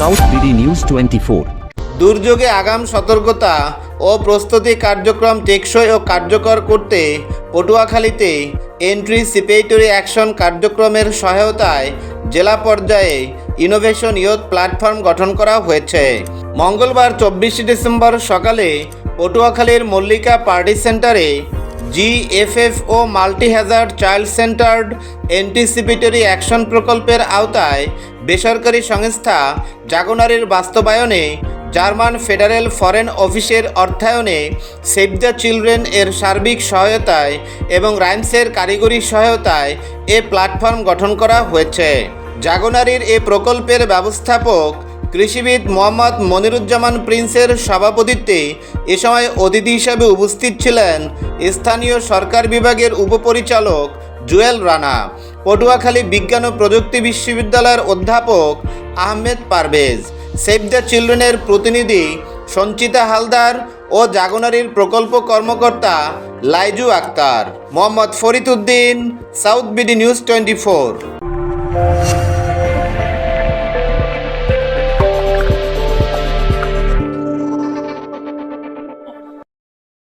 South BD News twenty four দুর্যোগে আগাম সতর্কতা ও প্রস্তুতি কার্যক্রম টেকসই ও কার্যকর করতে পটুয়াখালীতে এন্ট্রিসিপেটরি অ্যাকশন কার্যক্রমের সহায়তায় জেলা পর্যায়ে ইনোভেশন ইয়ুথ প্ল্যাটফর্ম গঠন করা হয়েছে। মঙ্গলবার চব্বিশে ডিসেম্বর সকালে পটুয়াখালীর মল্লিকা পার্টি সেন্টারে জিএফএফ ও multi hazard child centred anticipatory action প্রকল্পের আওতায় বেসরকারি সংস্থা জাগনারের বাস্তবায়নে জার্মান ফেডারেল ফরেন অফিসের অর্থায়নে সেভ দ্য চিলড্রেন এর সার্বিক সহায়তায় এবং রাইমসের কারিগরি সহায়তায় এ প্ল্যাটফর্ম গঠন করা হয়েছে। জাগনারির এ প্রকল্পের ব্যবস্থাপক কৃষিবিদ মোহাম্মদ মনিরুজ্জামান প্রিন্সের সভাপতিত্বে এ সময় অতিথি হিসাবে উপস্থিত ছিলেন স্থানীয় সরকার বিভাগের উপপরিচালক জুয়েল রানা, পটুয়াখালী বিজ্ঞান ও প্রযুক্তি বিশ্ববিদ্যালয়ের অধ্যাপক আহমেদ পারভেজ, সেভ দ্য চিলড্রেনের প্রতিনিধি সঞ্চিতা হালদার ও জাগনারির প্রকল্প কর্মকর্তা Laiju Akter. Mohammad Farid Uddin, South BD News twenty four.